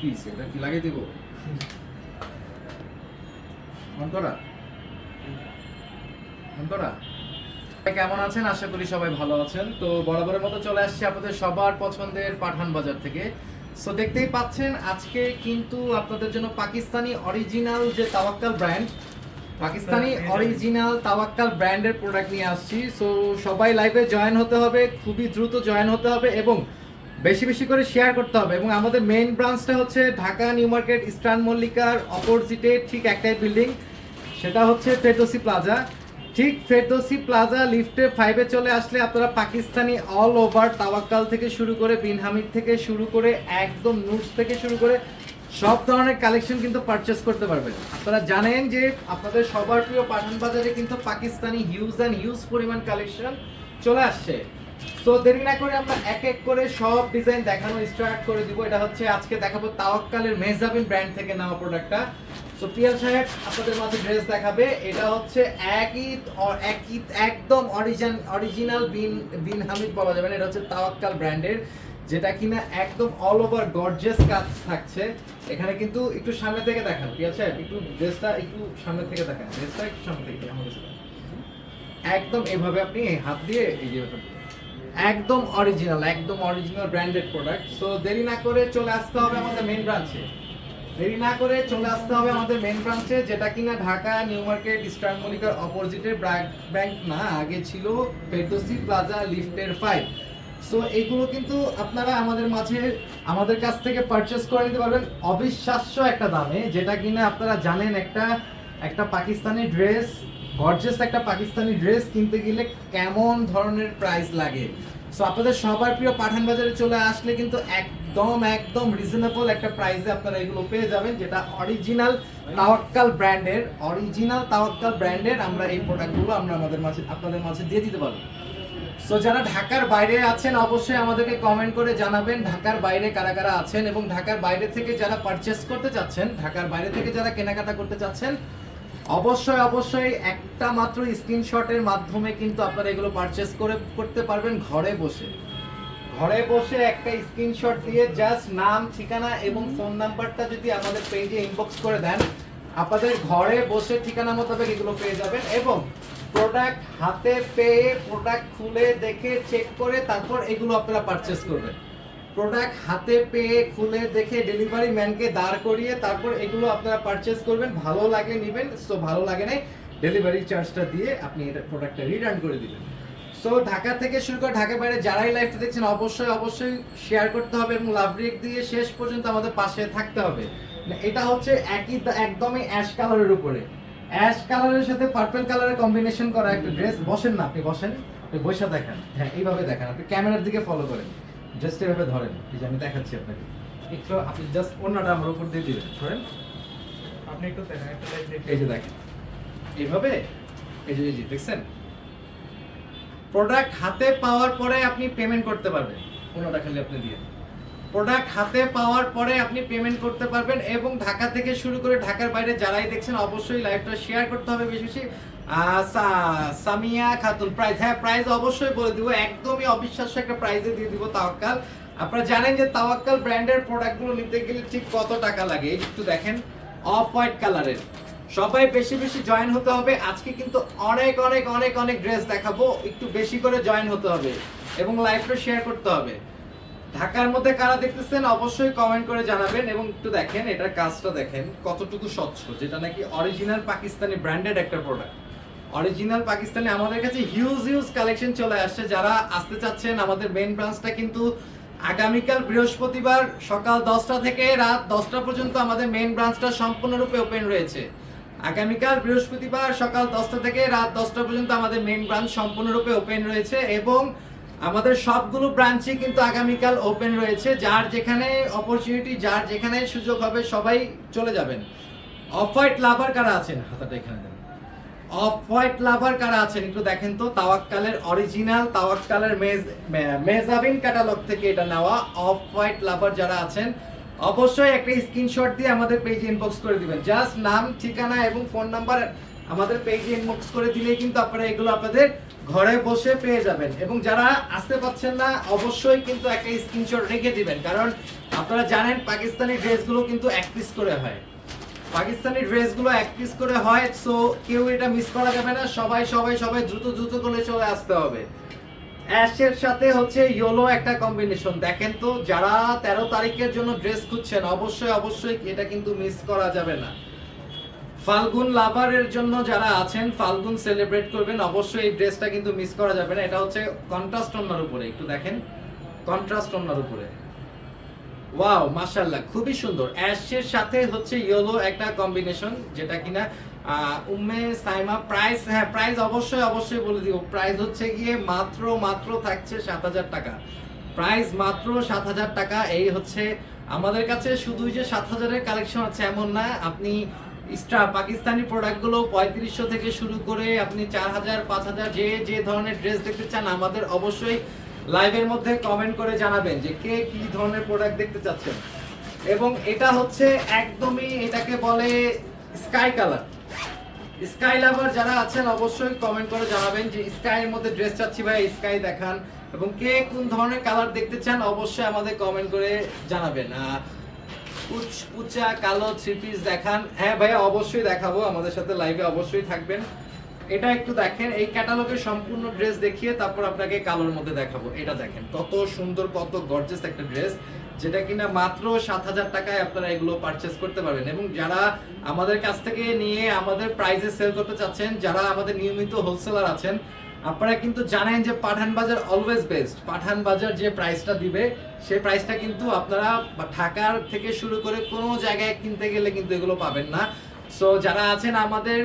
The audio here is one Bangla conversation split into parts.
কি এটা কি লাগিয়ে দিব? অন করা? অন করা? কেমন আছেন? আশা করি সবাই ভালো আছেন। তো বরাবরের মতো চলে আসছি আপনাদের সবার পছন্দের পাঠান বাজার থেকে। সো দেখতেই পাচ্ছেন আজকে কিন্তু আপনাদের জন্য পাকিস্তানি অরিজিনাল যে তাওয়াক্কাল ব্র্যান্ড পাকিস্তানি অরিজিনাল তাওয়াক্কাল ব্র্যান্ডের প্রোডাক্ট নিয়ে আসছি। সো সবাই লাইভে জয়েন হতে হবে খুবই দ্রুত জয়েন হতে হবে এবং বেশি বেশি করে শেয়ার করতে হবে এবং আমাদের মেইন ব্রাঞ্চটা হচ্ছে ঢাকা নিউ মার্কেট ইস্টার্ন মল্লিকার অপোজিটে ঠিক একটাই বিল্ডিং সেটা হচ্ছে ফেরদোসি প্লাজা ঠিক ফেরদোসি প্লাজা লিফটে ফাইভে চলে আসলে আপনারা পাকিস্তানি অল ওভার তাওয়াক্কাল থেকে শুরু করে বিন হামিদ থেকে শুরু করে একদম নুটস থেকে শুরু করে সব ধরনের কালেকশন কিন্তু পারচেস করতে পারবেন। আপনারা জানেন যে আপনাদের সবার প্রিয় পাঠান বাজারে কিন্তু পাকিস্তানি হিউজ অ্যান্ড হিউজ পরিমাণ কালেকশন চলে আসছে। তো দেরি না করে আমরা এক এক করে সব ডিজাইন দেখানো স্টার্ট করে দিব। এটা হচ্ছে আজকে দেখাবো তাওয়াক্কালের মেজাবিন ব্র্যান্ড থেকে নেওয়া প্রোডাক্টটা তো প্রিয়াল সাহেব, আপনাদের মাঝে ড্রেস দেখাবে। এটা হচ্ছে একই অ- একই একদম অরিজিন অরিজিনাল বিন বিন হামিদ বলা যাবে এটা হচ্ছে তাওয়াক্কাল ব্র্যান্ডের যেটা কিনা একদম অল ওভার গর্জিয়াস কাজ থাকছে। এখানে কিন্তু একটু সামনে থেকে দেখান। প্রিয়াল সাহেব, একটু ড্রেসটা একটু সামনে থেকে দেখান। ড্রেসটা একটু সামনে থেকে আমার একদম এভাবে আপনি হাত দিয়ে এই যে একদম অরিজিনাল একদম অরিজিনাল ব্র্যান্ডেড প্রোডাক্ট সো দেরি না করে চলে আসতে হবে আমাদের মেন ব্রাঞ্চে দেরি না করে চলে আসতে হবে আমাদের মেন ব্রাঞ্চে যেটা কিনা ঢাকা নিউ মার্কেট ইস্টার্ন মল্লিকার অপোজিটে ব্যাংক না, আগে ছিল ফেরদোসি প্লাজা লিফটের ফাইভ সো এইগুলো কিন্তু আপনারা আমাদের মাঝে, আমাদের কাছ থেকে পারচেস করে নিতে পারবেন। অবিশ্বাস্য একটা দামে, যেটা কিনা আপনারা জানেন একটা একটা পাকিস্তানি ড্রেস গর্জেস একটা পাকিস্তানি ড্রেস কিনতে গেলে কেমন ধরনের প্রাইস লাগে? সো আপনাদের সবার প্রিয় পাঠান বাজারে চলে আসলে কিন্তু একদম একদম রিজনেবল একটা প্রাইসে আপনারা এগুলো পেয়ে যাবেন, যেটা অরিজিনাল তাওয়াক্কাল ব্র্যান্ডের অরিজিনাল তাওয়াক্কাল ব্র্যান্ডের আমরা এই প্রোডাক্টগুলো আমরা আমাদের মাঝে, আপনাদের মাঝে দিয়ে দিতে পারব। সো যারা ঢাকার বাইরে আছেন, অবশ্যই আমাদেরকে কমেন্ট করে জানাবেন ঢাকার বাইরে কারা কারা আছেন এবং ঢাকার বাইরে থেকে যারা পারচেস করতে চাচ্ছেন, ঢাকার বাইরে থেকে যারা কেনাকাটা করতে চাচ্ছেন অবশ্যই অবশ্যই একটা মাত্র স্ক্রিনশটের মাধ্যমে কিন্তু আপনারা এগুলো পারচেস করে করতে পারবেন ঘরে বসে। ঘরে বসে একটা স্ক্রিনশট দিয়ে জাস্ট নাম, ঠিকানা এবং ফোন নাম্বারটা যদি আমাদের পেজে ইনবক্স করে দেন, আপনাদের ঘরে বসে ঠিকানা মোতাবেক এগুলো পেয়ে যাবেন এবং প্রোডাক্ট হাতে পেয়ে প্রোডাক্ট খুলে দেখে চেক করে তারপর এগুলো আপনারা পারচেস করবেন। প্রোডাক্ট হাতে পেয়ে, খুলে দেখে ডেলিভারি ম্যানকে দাঁড় করিয়ে তারপর এগুলো আপনারা পারচেস করবেন। ভালো লাগে নেবেন সো ভালো লাগে নাই ডেলিভারি চার্জটা দিয়ে আপনি এটা প্রোডাক্টটা রিটার্ন করে দিবেন সো ঢাকা থেকে শুরু করে ঢাকা বাইরে যারাই লাইভটা দেখছেন, অবশ্যই অবশ্যই শেয়ার করতে হবে এবং লাভ রেক দিয়ে শেষ পর্যন্ত আমাদের পাশে থাকতে হবে। মানে এটা হচ্ছে একই একদমই অ্যাশ কালারের উপরে। অ্যাশ কালারের সাথে পার্পল কালারের কম্বিনেশন করা একটা ড্রেস বসেন না আপনি, বসেন বসে দেখেন। হ্যাঁ এইভাবে দেখেন, আপনি ক্যামেরার দিকে ফলো করেন। জাস্ট এভাবে ধরেন এই যে আমি দেখাচ্ছি আপনাকে। একটু আপনি জাস্ট অন্যটা আমার উপর দিয়ে দিবেন ধরেন। আপনি একটু দেখেন এই যে দেখেন। এইভাবে এই যে যে দেখছেন? প্রোডাক্ট হাতে পাওয়ার পরে আপনি পেমেন্ট করতে পারবেন। অন্যটা খালি আপনি দিয়ে প্রোডাক্ট হাতে পাওয়ার পরে আপনি পেমেন্ট করতে পারবেন এবং ঢাকা থেকে শুরু করে ঢাকার বাইরে যারাই দেখছেন অবশ্যই লাইভটা শেয়ার করতে হবে বেশি বেশি। সামিয়া খাতুন প্রাইস হ্যাঁ প্রাইস অবশ্যই বলে দিব, একদমই অবিশ্বাস্য একটা প্রাইসে দিয়ে দিব তাওয়াক্কাল। আপনারা জানেন যে তাওয়াক্কাল ব্র্যান্ডের প্রোডাক্টগুলো নিতে গেলে ঠিক কত টাকা লাগে? একটু দেখেন, অফ হোয়াইট কালারের। সবাই বেশি বেশি জয়েন হতে হবে। আজকে কিন্তু অনেক অনেক অনেক অনেক ড্রেস দেখাবো। একটু বেশি করে জয়েন হতে হবে এবং লাইভটা শেয়ার করতে হবে। ঢাকার মধ্যে কারা দেখতেছেন অবশ্যই কমেন্ট করে জানাবেন এবং একটু দেখেন, এটার কাজটা দেখেন কতটুকু স্বচ্ছ, যেটা নাকি অরিজিনাল পাকিস্তানি ব্র্যান্ডেড একটা প্রোডাক্ট অরিজিনাল পাকিস্তানি আমাদের কাছে হিউজ হিউজ কালেকশন চলে আসছে। যারা আসতে চাচ্ছেন, আমাদের মেন ব্রাঞ্চটা কিন্তু আগামীকাল বৃহস্পতিবার সকাল দশটা থেকে রাত দশটা পর্যন্ত আমাদের মেন ব্রাঞ্চটা সম্পূর্ণরূপে ওপেন রয়েছে। আগামীকাল বৃহস্পতিবার সকাল দশটা থেকে রাত দশটা পর্যন্ত আমাদের মেন ব্রাঞ্চ সম্পূর্ণরূপে ওপেন রয়েছে এবং আমাদের সবগুলো ব্রাঞ্চই কিন্তু আগামীকাল ওপেন রয়েছে। যার যেখানে অপরচুনিটি যার যেখানে সুযোগ হবে, সবাই চলে যাবেন। অফ হোয়াইট লাভার কারা আছেন? হাতাটা এখানে অফ হোয়াইট লাভার কারা আছেন? একটু দেখেন তো, তাওয়াক্কালের অরিজিনাল তাওয়াক্কালের মেজ মেজাবিন ক্যাটালগ থেকে এটা নেওয়া অফ হোয়াইট লাভার যারা আছেন, অবশ্যই একটা স্ক্রিনশট দিয়ে আমাদের পেজে ইনবক্স করে দিবেন। জাস্ট নাম, ঠিকানা এবং ফোন নাম্বার আমাদের পেজে ইনবক্স করে দিলেই কিন্তু আপনারা এগুলো আপনাদের ঘরে বসে পেয়ে যাবেন। এবং যারা আসতে পাচ্ছেন না, অবশ্যই কিন্তু একটা স্ক্রিনশট রেখে দিবেন। কারণ আপনারা জানেন পাকিস্তানি ড্রেসগুলো কিন্তু এক পিস করে হয়। পাকিস্তানি ড্রেসগুলো এক পিস করে হয় সো কেউ এটা মিস করা যাবে না। সবাই সবাই সবাই দ্রুত দ্রুত করে চলে আসতে হবে। অ্যাশের সাথে হচ্ছে ইয়েলো একটা কম্বিনেশন দেখেন তো, যারা তেরো তারিখের জন্য ড্রেস খুঁজছেন, অবশ্যই অবশ্যই এটা কিন্তু মিস করা যাবে না। ফাল্গুন লাভারের জন্য যারা আছেন, ফাল্গুন সেলিব্রেট করবেন, অবশ্যই এই ড্রেসটা কিন্তু মিস করা যাবে না। এটা হচ্ছে কন্ট্রাস্ট ওনার উপরে। একটু দেখেন কন্ট্রাস্ট ওনার উপরে। ওয়াও মাশাআল্লাহ, খুবই সুন্দর। অ্যাশের সাথে হচ্ছে ইয়েলো একটা কম্বিনেশন যেটা কিনা উম্মে সাইমা প্রাইস হ্যাঁ প্রাইস অবশ্যই অবশ্যই বলে দিব। প্রাইস হচ্ছে গিয়ে মাত্র মাত্র থাকছে সাত হাজার টাকা। প্রাইস মাত্র সাত হাজার টাকা, এই হচ্ছে আমাদের কাছে শুধুই যে সাত হাজারের কালেকশন আছে এমন না, আপনি স্টার, পাকিস্তানি প্রোডাক্টগুলো পঁয়ত্রিশশো থেকে শুরু করে আপনি চার হাজার, পাঁচ হাজার, যে যে ধরনের ড্রেস দেখতে চান, আমাদের অবশ্যই লাইভের মধ্যে কমেন্ট করে জানাবেন যে কে কি ধরনের প্রোডাক্ট দেখতে চাচ্ছেন। এবং এটা হচ্ছে একদমই এটাকে বলে স্কাই কালার স্কাই লাভার যারা আছেন, অবশ্যই কমেন্ট করে জানাবেন যে স্কাইয়ের মধ্যে ড্রেস চাচ্ছি ভাই স্কাই দেখান। এবং কে কোন ধরনের কালার দেখতে চান, অবশ্যই আমাদের কমেন্ট করে জানাবেন। পুচা কালো থ্রি পিস দেখান। হ্যাঁ ভাইয়া, অবশ্যই দেখাবো। আমাদের সাথে লাইভে অবশ্যই থাকবেন। এটা একটু দেখেন, এই ক্যাটালগের সম্পূর্ণ ড্রেস দেখিয়ে তারপর আপনাকে কালোর মধ্যে দেখাবো। এটা দেখেন, কত সুন্দর, কত গর্জেস একটা ড্রেস যেটা কিনা মাত্র সাত হাজার টাকায় আপনারা এগুলো পারচেস করতে পারবেন। এবং যারা আমাদের কাছ থেকে নিয়ে আমাদের প্রাইসে সেল করতে চাচ্ছেন, যারা আমাদের নিয়মিত হোলসেলার আছেন, আপনারা কিন্তু জানেন যে পাঠান বাজার অলওয়েজ বেস্ট পাঠান বাজার যে প্রাইসটা দিবে সেই প্রাইসটা কিন্তু আপনারা ঢাকার থেকে শুরু করে কোনো জায়গায় কিনতে গেলে কিন্তু এগুলো পাবেন না। সো যারা আছেন আমাদের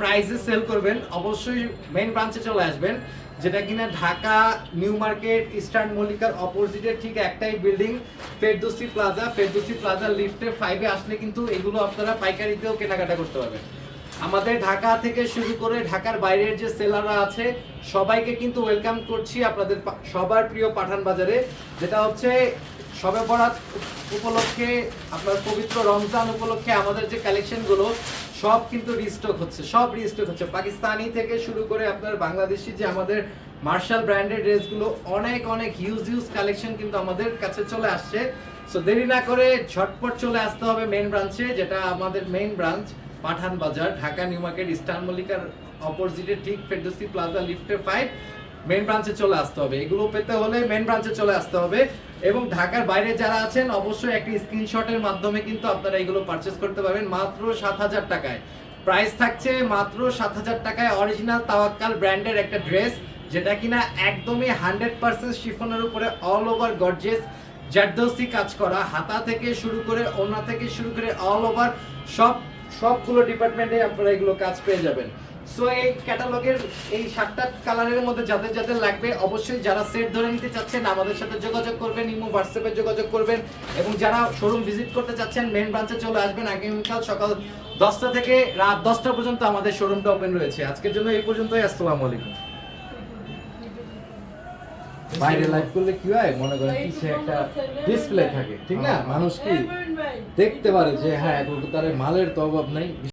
প্রাইসে সেল করবেন, অবশ্যই মেইন ব্রাঞ্চে চলে আসবেন, যেটা কিনা ঢাকা, নিউ মার্কেট, ইস্টার্ন মল্লিকার অপোজিটে ঠিক একটাই building Ferdousi plaza Ferdousi plaza লিফটে ফাইভে আসলে কিন্তু এগুলো আপনারা পাইকারিতেও কেনাকাটা করতে পারবেন। আমাদের ঢাকা থেকে শুরু করে ঢাকার বাইরের যে সেলাররা আছে, সবাইকে কিন্তু ওয়েলকাম করছি আপনাদের সবার প্রিয় পাঠান বাজারে, যেটা হচ্ছে সবে বরাত উপলক্ষে, আপনার পবিত্র রমজান উপলক্ষে আমাদের যে কালেকশনগুলো সব কিন্তু রিস্টক হচ্ছে, সব রিস্টক হচ্ছে। পাকিস্তানি থেকে শুরু করে আপনার বাংলাদেশি যে আমাদের মার্শাল ব্র্যান্ডের ড্রেসগুলো অনেক অনেক হিউজ হিউজ কালেকশন কিন্তু আমাদের কাছে চলে আসছে। সো দেরি না করে ঝটপট চলে আসতে হবে মেন ব্রাঞ্চে যেটা আমাদের মেন ব্রাঞ্চ পাঠান বাজার, ঢাকা, নিউ মার্কেট, ইস্টার্ন মল্লিকার অপোজিটে ঠিক ফেরদৌসি প্লাজা লিফটে ফাইভ মেন ব্রাঞ্চে চলে আসতে হবে। এগুলো পেতে হলে মেন ব্রাঞ্চে চলে আসতে হবে। এবং ঢাকার বাইরে যারা আছেন, অবশ্যই একটি স্ক্রিনশটের মাধ্যমে কিন্তু আপনারা এগুলো পারচেস করতে পারবেন। মাত্র সাত হাজার টাকায়। প্রাইস থাকছে মাত্র সাত হাজার টাকায় অরিজিনাল তাওয়াক্কাল ব্র্যান্ডের একটা ড্রেস যেটা কিনা একদমই হান্ড্রেড পার্সেন্ট শিফনের উপরে অল ওভার গর্জেস জারদৌসি কাজ করা, হাতা থেকে শুরু করে ওনা থেকে শুরু করে অল ওভার সব, সবগুলো ডিপার্টমেন্টে আপনারা এগুলো কাজ পেয়ে যাবেন। সো এই ক্যাটালগের এই সাতটা কালারের মধ্যে যাদের যাদের লাগবে অবশ্যই যারা সেট ধরে নিতে চাচ্ছেন আমাদের সাথে যোগাযোগ করবেন ইমো হোয়াটসঅ্যাপে যোগাযোগ করবেন। এবং যারা শোরুম ভিজিট করতে চাচ্ছেন মেন ব্রাঞ্চে চলে আসবেন। আগামীকাল সকাল দশটা থেকে রাত দশটা পর্যন্ত আমাদের শোরুমটা ওপেন রয়েছে। আজকের জন্য এই পর্যন্তই। আসসালামু আলাইকুম। বাইরে লাইভ করলে কি হয়? মনে করেন পিছে একটা ডিসপ্লে থাকে ঠিক না? মানুষ কি দেখতে পারে যে হ্যাঁ কলকাতার মালের তো অভাব নাই।